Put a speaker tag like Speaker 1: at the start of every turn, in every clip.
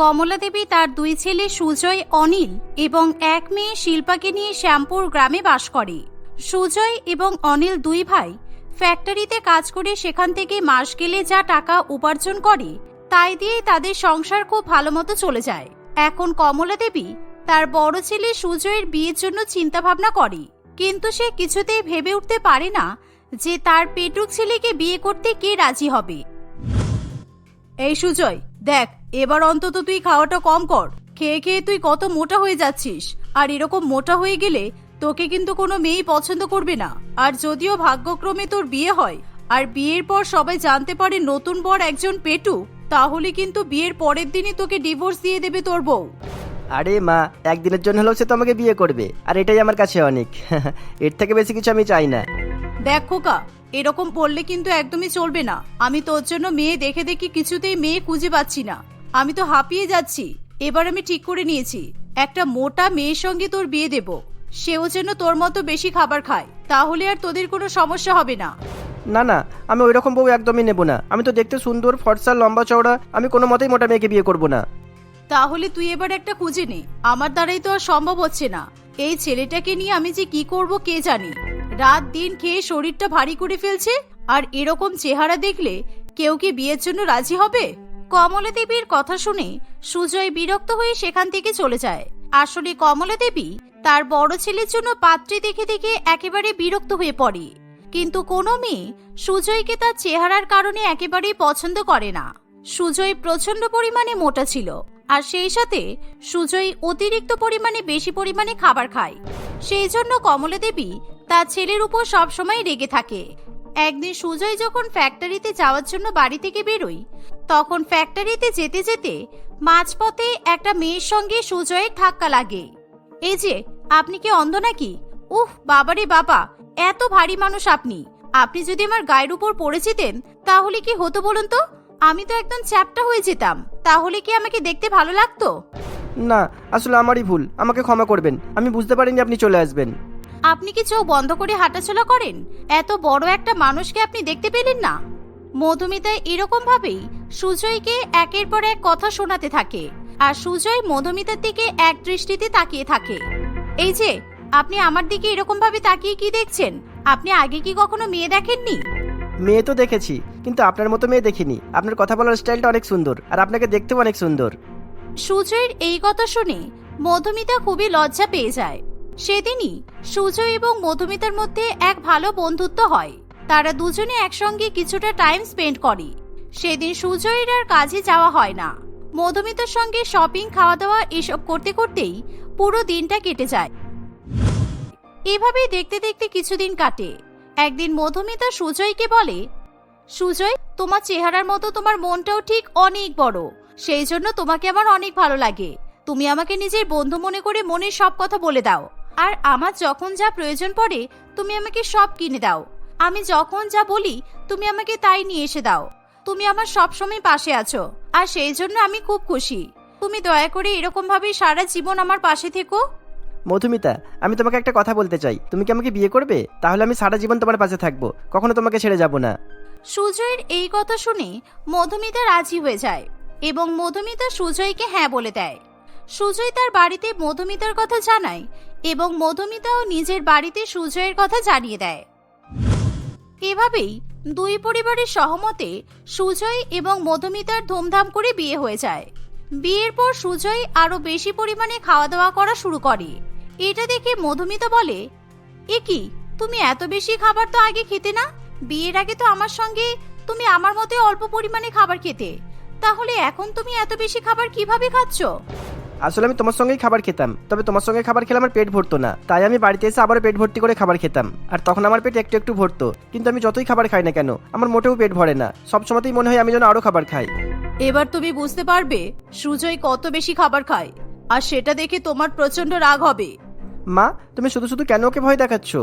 Speaker 1: কমলা দেবী তার দুই ছেলে সুজয়, অনিল এবং এক মেয়ে শিল্পাকে নিয়ে শ্যামপুর গ্রামে বাস করে। সুজয় এবং অনিল দুই ভাই ফ্যাক্টরিতে কাজ করে সেখান থেকে মাস গেলে যা টাকা উপার্জন করে, তাই দিয়েই তাদের সংসার খুব ভালো মতো চলে যায়। এখন কমলা দেবী তার বড় ছেলে সুজয়ের বিয়ের জন্য চিন্তা ভাবনা করে, কিন্তু সে কিছুতেই ভেবে উঠতে পারে না যে তার পেটুক ছেলেকে বিয়ে করতে কে রাজি হবে। এই সুজয় দেখ এবার অন্তত তুই খাওয়াটা কম কর। খেয়ে খেয়ে তুই কত মোটা হয়ে যাচ্ছিস। আর এরকম মোটা হয়ে গেলে তোকে কিন্তু কোনো মেয়েই পছন্দ করবে না। আর যদিও ভাগ্যক্রমে তোর বিয়ে হয় আর বিয়ের পর সবাই জানতে পারে নতুন বর একজন পেটু তাহলে কিন্তু বিয়ের পরের দিনই তোকে ডিভোর্স দিয়ে দেবে তোর বউ।
Speaker 2: আরে মা একদিনের জন্য হলেও সে তো আমাকে বিয়ে করবে। আর এটাই আমার কাছে অনেক। এর থেকে বেশি কিছু আমি চাই না।
Speaker 1: দেখ খোকা এরকম পড়লে কিন্তু একদমই চলবে না। আমি তোর জন্য মেয়ে দেখে দেখি কিছুতেই মেয়ে খুঁজে পাচ্ছি না। আমি তো হাঁপিয়ে যাচ্ছি। এবার আমি ঠিক করে নিয়েছি। একটা মোটা মেয়ের সঙ্গে তোর বিয়ে দেব। সেও যেন তোর মতো বেশি খাবার খায়। তাহলে আর তোদের কোনো সমস্যা হবে না।
Speaker 2: না না আমি ওই রকম বউ একদমই নেব না। আমি তো দেখতে সুন্দর ফর্সা লম্বা চওড়া। আমি কোনো মতেই মোটা মেয়েকে বিয়ে করব না।
Speaker 1: তাহলে তুই এবার একটা খুঁজে নে। আমার দ্বারাই তো আর সম্ভব হচ্ছে না। এই ছেলেটাকে নিয়ে আমি যে কি করব কে জানি? রাত দিন খেয়ে শরীরটা ভারী করে ফেলছে, আর এরকম চেহারা দেখলে কেউ কি বিয়ের জন্য রাজি হবে? কমলা দেবীর কথা শুনে সুজয় বিরক্ত হয়ে সেখান থেকে চলে যায়। আসলে কমলা দেবী তার বড় ছেলের জন্য পাত্রী দেখে দেখে একেবারে বিরক্ত হয়ে পড়ে। কিন্তু কোনো মেয়ে সুজয়কে তার চেহারার কারণে একেবারেই পছন্দ করে না। সুজয় প্রচণ্ড পরিমাণে মোটা ছিল, আর সেই সাথে সুজয় অতিরিক্ত পরিমাণে বেশি পরিমাণে খাবার খায়। সেই জন্য কমলা দেবী তার ছেলের উপর সবসময় রেগে থাকে। একদিন সুজয় যখন ফ্যাক্টরিতে যাওয়ার জন্য বাড়ি থেকে বেরোই তখন ফ্যাক্টরিতে যেতে যেতে মাঝপথে একটা মেয়ের সঙ্গে সুজয়ের ধাক্কা লাগে। এই যে, আপনি কি অন্ধ নাকি? উফ, বাবারে বাবা, এত ভারী মানুষ আপনি। আপনি যদি আমার গায়ের উপর পড়ে যেতেন, তাহলে কি হতো বলুন তো? আমি তো একদম চ্যাপটা হয়ে যেতাম। তাহলে কি আমাকে দেখতে ভালো লাগতো?
Speaker 2: না, আসলে আমারই ভুল। আমাকে ক্ষমা করবেন। আমি বুঝতে পারিনি আপনি চলে আসবেন।
Speaker 1: আপনি কি চোখ বন্ধ করে হাঁটাচলা করেন? এত বড় একটা মানুষকে আপনি দেখতে পেলেন না। মধুমিতা এরকম ভাবেই সুজয়কে একের পর এক কথা শোনাতে থাকে আর সুজয় মধুমিতার দিকে এক দৃষ্টিতে তাকিয়ে থাকে। এই যে আপনি আমার দিকে এরকম ভাবে তাকিয়ে কি দেখছেন? আপনি আগে কি কখনো মেয়ে দেখেননি?
Speaker 2: মেয়ে তো দেখেছি কিন্তু আপনার মতো মেয়ে দেখিনি। আপনার কথা বলার স্টাইলটা অনেক সুন্দর আর আপনাকে দেখতেও অনেক সুন্দর।
Speaker 1: সুজয়ের এই কথা শুনে মধুমিতা খুবই লজ্জা পেয়ে যায়। সেদিনই সুজয় এবং মধুমিতার মধ্যে এক ভালো বন্ধুত্ব হয়। তারা দুজনে একসঙ্গে কিছুটা টাইম স্পেন্ড করে। সেদিন সুজয়ের আর কাজে যাওয়া হয় না। মধুমিতার সঙ্গে শপিং খাওয়া দাওয়া এসব করতে করতেই পুরো দিনটা কেটে যায়। এভাবেই দেখতে দেখতে কিছুদিন কাটে। একদিন মধুমিতা সুজয়কে বলে, সুজয়, তোমার চেহারার মতো তোমার মনটাও ঠিক অনেক বড়। সেই জন্য তোমাকে আমার অনেক ভালো লাগে। তুমি আমাকে নিজের বন্ধু মনে করে মনের সব কথা বলে দাও। আর আমার যখন যা প্রয়োজন পড়ে তুমি আমাকে সব কিনে দাও। আমি যখন যা বলি তুমি আমাকে তাই নিয়ে এসে দাও। তুমি আমার সব সময় পাশে আছো আর সেই জন্য আমি খুব খুশি। তুমি দয়া করে এরকম ভাবে সারা জীবন আমার পাশে থেকো।
Speaker 2: মধুমিতা আমি তোমাকে একটা কথা বলতে চাই। তুমি কি আমাকে বিয়ে করবে? তাহলে আমি সারা জীবন তোমার পাশে থাকব। কখনো তোমাকে ছেড়ে যাব না।
Speaker 1: সুজয়ের এই কথা শুনে মধুমিতা রাজি হয়ে যায় এবং মধুমিতা সুজয়কে হ্যাঁ বলে দেয়। সুজয় তার বাড়িতে মধুমিতার কথা জানায় এবং মধুমিতাও নিজের বাড়িতে সুজয়ের কথা জানিয়ে দেয়। এভাবেই দুই পরিবারের সহমতে সুজয় এবং মধুমিতার ধুমধাম করে বিয়ে হয়ে যায়। বিয়ের পর সুজয় আরও বেশি পরিমাণে খাওয়া দাওয়া করা শুরু করে। এটা দেখে মধুমিতা বলে, এ কি, তুমি এত বেশি খাবার তো আগে খেতে না? বিয়ের আগে তো আমার সঙ্গে তুমি আমার মতে অল্প পরিমাণে খাবার খেতে। তাহলে এখন তুমি এত বেশি খাবার কীভাবে খাচ্ছ?
Speaker 2: আসলে আমি তোমার সঙ্গেই খাবার খেতাম। তবে তোমার সঙ্গে খাবার খেলে আমার পেট ভরতো না। তাই আমি বাড়িতে এসে আবারও পেট ভর্তি করে খাবার খেতাম। আর তখন আমার পেট একটু একটু ভরতো। কিন্তু আমি যতই খাবার খাই না কেন আমার মোটেও পেট ভরে না। সব সবসময়তেই মনে হয় আমি যেন আরও খাবার খাই।
Speaker 1: এবার তুমি বুঝতে পারবে সুজয় কত বেশি খাবার খায়। আর সেটা দেখে তোমার প্রচণ্ড রাগ হবে।
Speaker 2: মা তুমি শুধু শুধু কেন ওকে ভয় দেখাচ্ছ?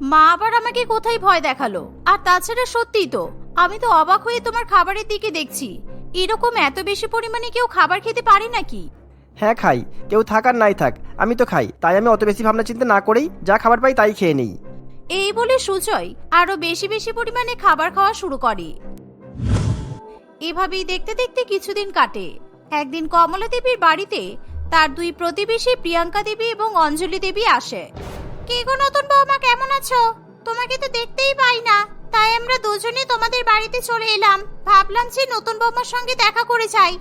Speaker 1: মা আবার আমাকে কোথায় ভয় দেখাল? আর তাছাড়া সত্যিই তো আমি তো অবাক হয়ে তোমার খাবারের দিকে দেখছি। এরকম এত বেশি পরিমাণে কেউ খাবার খেতে পারে নাকি?
Speaker 2: হ্যাঁ খাই। কেউ থাক আর নাই থাক, আমি তো খাই। তাই আমি অত বেশি ভাবনা চিন্তা না করেই যা খাবার পাই তাই খেয়ে নিই।
Speaker 1: এই বলে সুজয় আরও বেশি বেশি পরিমাণে খাবার খাওয়া শুরু করে। এভাবেই দেখতে দেখতে কিছুদিন কাটে। একদিন কমলা দেবীর বাড়িতে তার দুই প্রতিবেশী প্রিয়াঙ্কা দেবী এবং অঞ্জলি দেবী আসে। কে গো নতুন বৌমা, কেমন আছো? তোমাকে তো দেখতেই পাই না। তাই আমরা দুজনে তোমাদের বাড়িতে চলে এলাম। ভাবলাম যে নতুন বৌমার সঙ্গে দেখা করে যাই।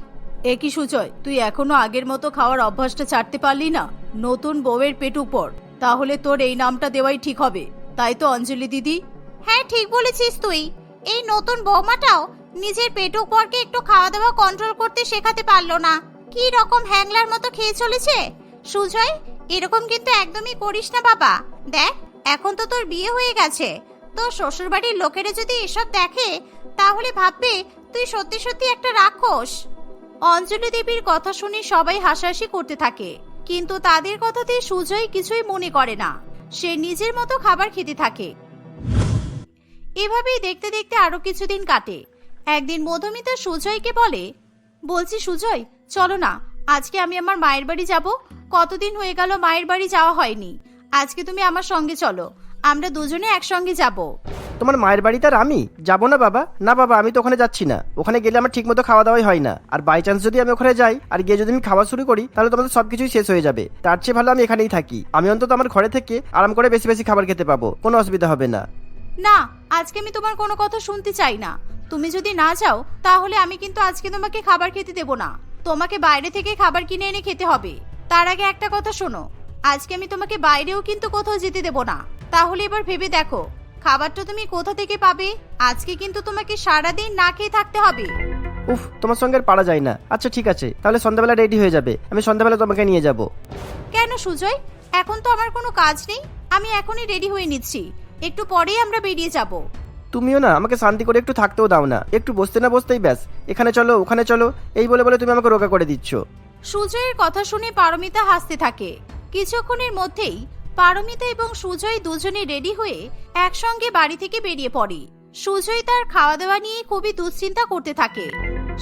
Speaker 1: এ কি সুজয় তুই এখনও আগের মতো খাওয়ার অভ্যাসটা ছাড়তে পারলি না? নতুন বউয়ের পেট উপর। তাহলে তোর এই নামটা দেওয়াই ঠিক হবে। তাই তো, অঞ্জলি দিদি? হ্যাঁ ঠিক বলেছিস তুই। এই নতুন বৌমাটাও নিজের পেট উপরকে একটু খাওয়া দাওয়া কন্ট্রোল করতে শেখাতে পারল না। কি রকম হ্যাংলার মতো খেয়ে চলেছে? সুজয়, এরকম কিন্তু একদমই করিস না বাবা। দেখ, এখন তো তোর বিয়ে হয়ে গেছে। তোর শ্বশুরবাড়ির লোকেরা যদি এসব দেখে, তাহলে ভাববে তুই সত্যি সত্যি একটা রাক্ষস। অঞ্জলি দেবীর কথা শুনে সবাই হাসাহাসি করতে থাকে। কিন্তু তাদের কথাতে সুজয় কিছুই মনে করে না। সে নিজের মতো খাবার খেতে থাকে। এভাবেই দেখতে দেখতে আরও কিছুদিন কাটে। একদিন মধুমিতা সুজয়কে বলে, বলছি সুজয়, চলো না। আজকে আমি আমার মায়ের বাড়ি যাব। কতদিন হয়ে গেল মায়ের বাড়ি যাওয়া হয়নি। আজকে তুমি আমার সঙ্গে চলো। আমরা দুজনে একসঙ্গে যাব।
Speaker 2: তোমার মায়ের বাড়িতে আর আমি? যাব না বাবা? না বাবা, আমি তো ওখানে যাচ্ছি না। ওখানে গেলে আমার ঠিকমতো খাওয়া দাওয়াই হয় না। আর বাই চান্স যদি আমি ওখানে যাই, আর গিয়ে যদি আমি খাওয়া শুরু করি, তাহলে তোমাদের সবকিছুই শেষ হয়ে যাবে। তার চেয়ে ভালো আমি এখানেই থাকি। আমি অন্তত আমার ঘরে থেকে আরাম করে বেশি বেশি খাবার খেতে পাবো। কোনো অসুবিধা হবে না।
Speaker 1: না, আজকে আমি তোমার কোনো কথা শুনতে চাই না। তুমি যদি না যাও, তাহলে আমি কিন্তু আজকে তোমাকে খাবার খেতে দেব না। তোমাকে বাইরে থেকে খাবার কিনে এনে খেতে হবে। তার আগে একটা কথা শোনো। আজকে আমি তোমাকে বাইরেও কিন্তু কোথাও যেতে দেব না। তাহলে এবার ভেবে দেখো। খাবারটা তুমি কোথা থেকে পাবে? আজকে কিন্তু তোমাকে সারাদিন না খেয়ে থাকতে হবে।
Speaker 2: উফ তোমার সঙ্গে আর পারা যায় না। আচ্ছা ঠিক আছে। তাহলে সন্ধ্যাবেলা রেডি হয়ে যাবে। আমি সন্ধ্যাবেলা তোমাকে নিয়ে যাব।
Speaker 1: কেন সুজয়? এখন তো আমার কোনো কাজ নেই। আমি এখনই রেডি হয়ে নিচ্ছি। একটু পরেই আমরা বেরিয়ে যাব।
Speaker 2: তুমিও না আমাকে শান্তি করে একটু থাকতেও দাও না। একটু বসতে না বসতেই ব্যাস। এখানে চলো ওখানে চলো। এই বলে বলে তুমি আমাকে রোগা করে দিচ্ছ।
Speaker 1: সুজয়ের কথা শুনে পারমিতা হাসতে থাকে। কিছুক্ষণের মধ্যেই পারমিতা এবং সুজয় দুজনে রেডি হয়ে একসঙ্গে বাড়ি থেকে বেরিয়ে পড়ে। সুজয় তার খাওয়া দাওয়া নিয়ে খুবই দুশ্চিন্তা করতে থাকে।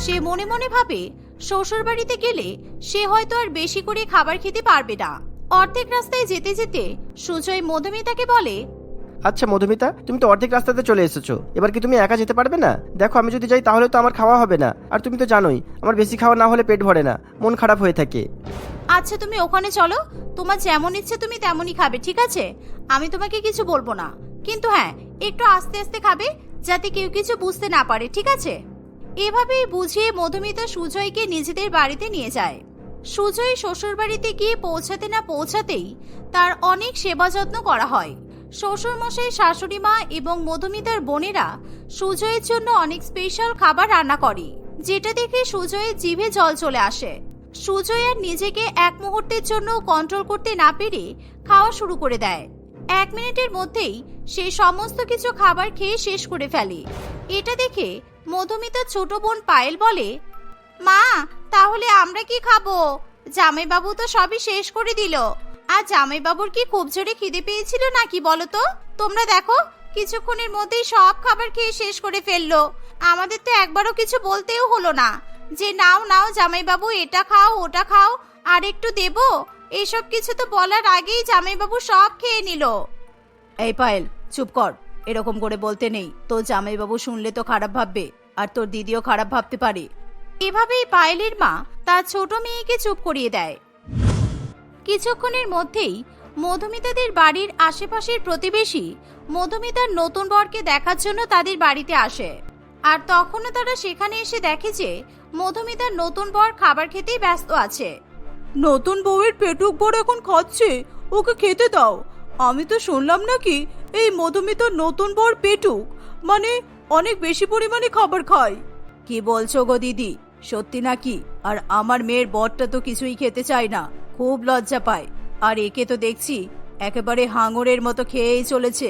Speaker 1: সে মনে মনে ভাবে শ্বশুর বাড়িতে গেলে সে হয়তো আর বেশি করে খাবার খেতে পারবে না। অর্ধেক রাস্তায় যেতে যেতে সুজয় মধুমিতাকে বলে
Speaker 2: আচ্ছা মধুমিতা, তুমি তো অর্ধেক রাস্তাতে চলে এসেছ। এবার কি তুমি একা যেতে পারবে না? দেখো, আমি যদি যাই তাহলে তো আমার খাওয়া হবে না। আর তুমি তো জানোই, আমার বেশি খাওয়া না হলে পেট ভরে না। মন খারাপ হয়ে থাকে।
Speaker 1: আচ্ছা তুমি ওখানে চলো। তোমার যেমন ইচ্ছে তুমি তেমনই খাবে, ঠিক আছে? আমি তোমাকে কিছু বলব না। কিন্তু হ্যাঁ একটু আস্তে আস্তে খাবে যাতে কেউ কিছু বুঝতে না পারে, ঠিক আছে? এভাবেই বুঝিয়ে মধুমিতা সুজয়কে নিজেদের বাড়িতে নিয়ে যায়। সুজয় শ্বশুর বাড়িতে গিয়ে পৌঁছাতে না পৌঁছাতেই তার অনেক সেবা যত্ন করা হয়। শ্বশুর মশাই শাশুড়ি মা এবং মধুমিতার বোনেরা সুজয়ের জন্য অনেক স্পেশাল খাবার রান্না করে, যেটা দেখে সুজয়ের জিভে জল চলে আসে। সুজয় আর নিজেকে এক মুহূর্তের জন্য কন্ট্রোল করতে না পেরে খাওয়া শুরু করে দেয়। এক মিনিটের মধ্যেই সে সমস্ত কিছু খাবার খেয়ে শেষ করে ফেলে। এটা দেখে মধুমিতার ছোট বোন পায়েল বলে, মা, তাহলে আমরা কি খাব? জামাইবাবু তো সবই শেষ করে দিল। আর জামাইবাবুর কি খুব জোরে খিদে পেয়েছিল নাকি বলো তো? তোমরা দেখো, কিছুক্ষণের মধ্যেই সব খাবার খেয়ে শেষ করে ফেলল। আমাদের তো একবারও কিছু বলতেও হলো না। যে নাও নাও জামাইবাবু এটা খাও ওটা খাও আর একটু দেবো? এসব কিছু তো বলার আগেই জামাইবাবু সব খেয়ে নিল। এই পায়েল চুপ কর এরকম করে বলতে নেই। তোর জামাইবাবু শুনলে তো খারাপ ভাববে আর তোর দিদিও খারাপ ভাবতে পারে। এভাবেই পায়েলের মা তার ছোট মেয়েকে চুপ করিয়ে দেয়। কিছুক্ষণের মধ্যেই মধুমিতাদের বাড়ির আশেপাশের প্রতিবেশী মধুমিতার নতুন বরকে দেখার জন্য তাদের বাড়িতে আসে। আর তখনও তারা সেখানে এসে দেখে যে মধুমিতার নতুন বর খাবার খেতেই ব্যস্ত আছে। নতুন বউয়ের পেটুক বর এখন খাচ্ছে, ওকে খেতে দাও। আমি তো শুনলাম নাকি এই মধুমিতার নতুন বর পেটুক মানে অনেক বেশি পরিমাণে খাবার খায়। কি বলছো গো দিদি? সত্যি নাকি? আর আমার মেয়ের বরটা তো কিছুই খেতে চায় না, খুব লজ্জা পায়। আর একে তো দেখছি একেবারে হাঙরের মতো খেয়েই চলেছে।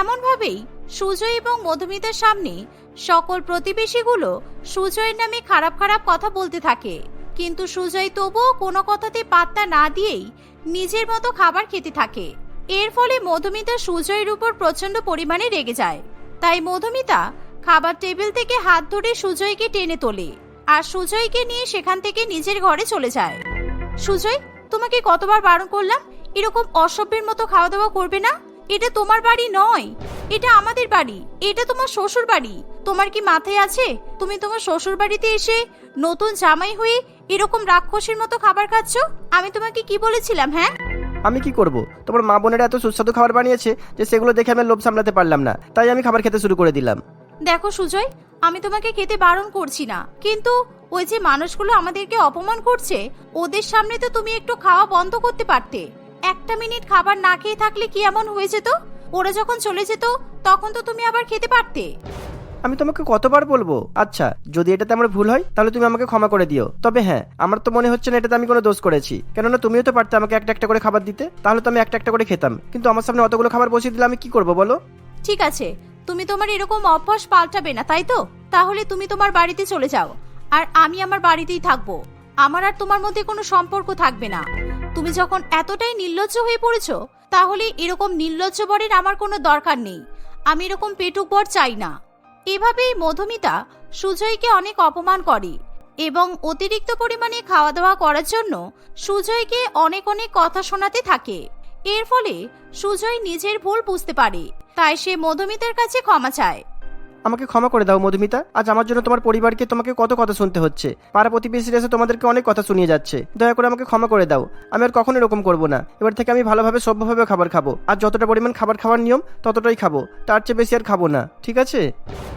Speaker 1: এমন ভাবেই সুজয় এবং মধুমিতার সামনে সকল প্রতিবেশীগুলো সুজয়ের নামে খারাপ খারাপ কথা বলতে থাকে। কিন্তু সুজয় তবুও কোনো কথাতে পাত্তা না দিয়েই নিজের মতো খাবার খেতে থাকে। এর ফলে মধুমিতা সুজয়ের উপর প্রচণ্ড পরিমাণে রেগে যায়। তাই মধুমিতা খাবার টেবিল থেকে হাত ধরে সুজয়কে টেনে তোলে আর সুজয়কে নিয়ে সেখান থেকে নিজের ঘরে চলে যায়। সুজয়, তোমাকে কতবার বারণ করলাম? এরকম অসভ্যের মতো খাওয়া দাওয়া করবে না? এটা তোমার বাড়ি নয়। এটা আমাদের বাড়ি এটা তোমার শ্বশুর বাড়ি। তোমার কি মাথায় আছে? তুমি তোমার শ্বশুর বাড়িতে এসে নতুন জামাই হয়ে এরকম রাক্ষসের মতো খাবার খাচ্ছ? আমি তোমাকে কি বলেছিলাম হ্যাঁ?
Speaker 2: আমি কি করব? তোমার মা বোনেরা এত সুস্বাদু খাবার বানিয়েছে যে সেগুলো দেখে আমি লোভ সামলাতে পারলাম না। তাই আমি খাবার খেতে শুরু করে দিলাম।
Speaker 1: দেখো সুজয় আমি তোমাকে খেতে বারণ করছি না। কিন্তু ওই যে মানুষগুলো আমাদেরকে অপমান করছে ওদের সামনে তো তুমি একটু খাওয়া বন্ধ করতে পারতে। একটা মিনিট খাবার না খেয়ে থাকলে কি এমন হয়ে যেত? ওরা যখন চলে যেত তখন তো তুমি আবার খেতে পারতে।
Speaker 2: আমি তোমাকে কতবার বলব? আচ্ছা যদি এটাতে আমার ভুল হয় তাহলে তুমি আমাকে ক্ষমা করে দিও। তবে হ্যাঁ আমার তো মনে হচ্ছে না এটাতে আমি কোনো দোষ করেছি। কেননা তুমিও তো পারতে আমাকে একটা একটা করে খাবার দিতে তাহলে তো আমি একটা একটা করে খেতাম। কিন্তু আমার সামনে অতগুলো খাবার বসিয়ে দিলে আমি কি করব বলো?
Speaker 1: ঠিক আছে তুমি তোমার এরকম অভ্যাস পাল্টাবে না তাই তো? তাহলে তুমি তোমার বাড়িতে চলে যাও আর আমি আমার বাড়িতেই থাকব। আমার আর তোমার মধ্যে কোনো সম্পর্ক থাকবে না। তুমি যখন এতটাই নির্লজ্জ হয়ে পড়েছো তাহলে এরকম নির্লজ্জ বরের আমার কোনো দরকার নেই। আমি এরকম পেটুক বর চাই না। এভাবেই মধুমিতা সুজয়কে অনেক অপমান করে এবং অতিরিক্ত পরিমাণে খাওয়া দাওয়া করার জন্য সুজয়কে অনেক অনেক কথা শোনাতে থাকে। এর ফলে সুজয় নিজের ভুল বুঝতে পারে, তাই সে মধুমিতার কাছে ক্ষমা চায়।
Speaker 2: আমাকে ক্ষমা করে দাও, মধুমিতা। আজ আমার জন্য তোমার পরিবারকে তোমাকে কত কথা শুনতে হচ্ছে। পাড়া প্রতিবেশীরা এসে তোমাদেরকে অনেক কথা শুনিয়ে যাচ্ছে। দয়া করে আমাকে ক্ষমা করে দাও। আমি আর কখনো এরকম করব না। এবার থেকে আমি ভালোভাবে, সভ্যভাবে খাবার খাব। আর যতটা পরিমাণ খাবার খাওয়ার নিয়ম, ততটাই খাব। তার চেয়ে বেশি আর খাব না। ঠিক আছে?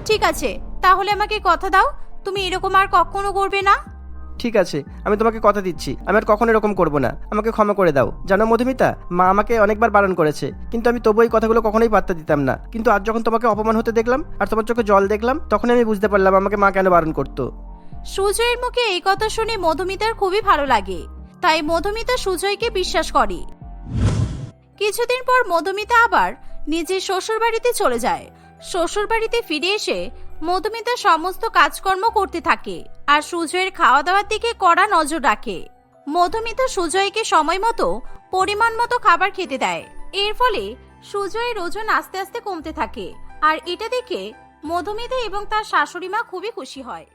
Speaker 1: ঠিক আছে। তাহলে আমাকে কথা দাও। তুমি এরকম আর কখনো করবে না।
Speaker 2: ঠিক আছে, আমি তোমাকে কথা দিচ্ছি। আমি আর কখনো এরকম করব না। আমাকে ক্ষমা করে দাও। জানো মধুমিতা, মা আমাকে অনেকবার বারণ করেছে, কিন্তু আমি তবু এই কথাগুলো কখনোই পাত্তা দিতাম না। কিন্তু আজ যখন তোমাকে অপমান হতে দেখলাম, আর তোমার চোখে জল দেখলাম তখন আমি বুঝতে পারলাম আমাকে মা কেন বারণ করতো।
Speaker 1: সুজয়ের মুখে এই কথা শুনে মধুমিতার খুবই ভালো লাগে। তাই মধুমিতা সুজয়কে বিশ্বাস করে। কিছুদিন পর মধুমিতা আবার নিজের শ্বশুর বাড়িতে চলে যায়। শ্বশুর বাড়িতে ফিরে এসে মধুমিতা সমস্ত কাজকর্ম করতে থাকে আর সুজয়ের খাওয়া দাওয়ার দিকে কড়া নজর রাখে। মধুমিতা সুজয়কে সময় মতো, পরিমাণ মতো খাবার খেতে দেয়। এর ফলে সুজয়ের ওজন আস্তে আস্তে কমতে থাকে। আর এটা দেখে মধুমিতা এবং তার শাশুড়ি মা খুবই খুশি হয়।